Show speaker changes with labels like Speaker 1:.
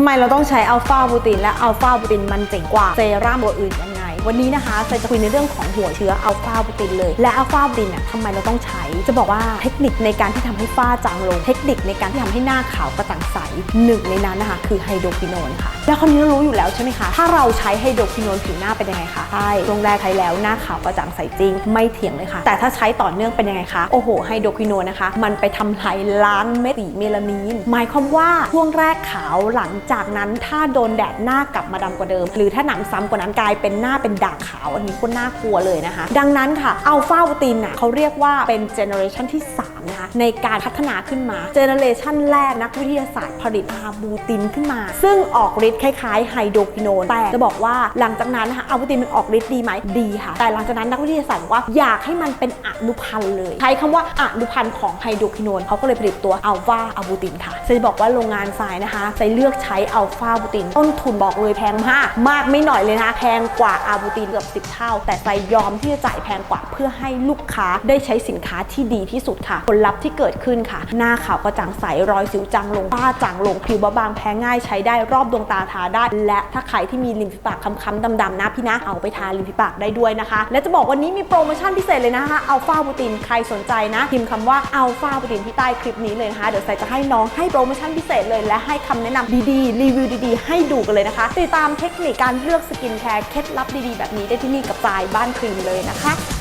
Speaker 1: ทำไมเราต้องใช้อัลฟาบูตินและอัลฟาบูตินมันเจ๋งกว่าเซรั่มตัวอื่นยังไง วันนี้นะคะเซจะคุยในเรื่องของหัวเชื้ออัลฟาบูตินเลย และอัลฟาบูตินเนี่ยทำไมเราต้องใช้ จะบอกว่าเทคนิคในการที่ทำให้ฝ้าจางลง เทคนิคในการที่ทำให้หน้าขาวกระจ่างใสหนึ่งในนั้นนะคะ คือไฮโดรควิโนนค่ะ แล้วคนนี้เรารู้อยู่แล้วใช่ไหมคะ ถ้าเราใช้ไฮโดรควิโนนผิวหน้าเป็นยังไงคะใช่ช่วงแรกใช้แล้วหน้าขาวกระจ่างใสจริง ไม่เถียงเลยค่ะ แต่ถ้าใช้ต่อเนื่องเป็นยังไงคะ โอ้โหไฮโดรควิโนนนะคะ มันไปทำลายล้างเม็ดสีเมลานิน หมายความว่าช่วงแรกขาวหลังจากนั้นถ้าโดนแดดหน้ากลับมาดำกว่าเดิม หรือถ้าหนำซ้ำกว่านั้นกลายเป็นหน้าเป็นด่างขาวอันนี้ก็น่ากลัวเลยนะคะ ดังนั้นค่ะอัลฟาบูตินน่ะเขาเรียกว่าเป็นเจเนอเรชันที่ 3 นะคะ ในการพัฒนาขึ้นมาเจเนอเรชันแรกนักวิทยาศาสตร์ผลิตอาบูตินขึ้นมา ซึ่งออกฤทธิ์คล้ายๆไฮโดรคิโนน แต่จะบอกว่าหลังจากนั้นนะคะอาบูตินมันออกฤทธิ์ดีไหมดีค่ะ แต่หลังจากนั้นนักวิทยาศาสตร์บอกว่าอยากให้มันเป็นอนุพันธ์เลย ใช้คำว่าอนุพันธ์ของไฮโดรคิโนนเขาก็เลยผลิตตัวอัลฟาอาบูตินค่ะจะบอกว่าโรงงานทรายนะคะจะเลือกใช้อัลฟาอาบูตินต้นทุนบอกเลยแพงมากมากไม่หน่อยเลยนะคะแพงกว่าอาบูตินเกือบ10 เท่า แต่ใจยอมที่จะจ่ายแพงกว่าเพื่อให้ลูกค้าได้ใช้สินค้าที่ดีที่สุดค่ะ ผลลัพธ์ที่เกิดขึ้นค่ะ หน้าขาวกระจ่างใสรอยสิวจางลงฝ้าจางลงผิวบางแพ้ง่ายใช้ได้รอบดวงตาทาได้ และถ้าใครที่มีริมฝีปากค้ำๆดำๆนะพี่นะเอาไปทาริมฝีปากได้ด้วยนะคะ และจะบอกวันนี้มีโปรโมชั่นพิเศษเลยนะคะอัลฟาบูตินใครสนใจนะพิมพ์คำว่าอัลฟาบูตินที่ใต้คลิปนี้เลยนะคะ เดี๋ยวใส่จะให้น้องให้โปรโมชั่นพิเศษเลย และให้คำแนะนำดีๆรีวิวดีๆ ให้ดูกันเลยนะคะ ติดตามเทคนิคการเลือกสกินแคร์เคล็ดลับดีๆ แบบนี้ได้ที่นี่กับปลายบ้านครีมเลยนะคะ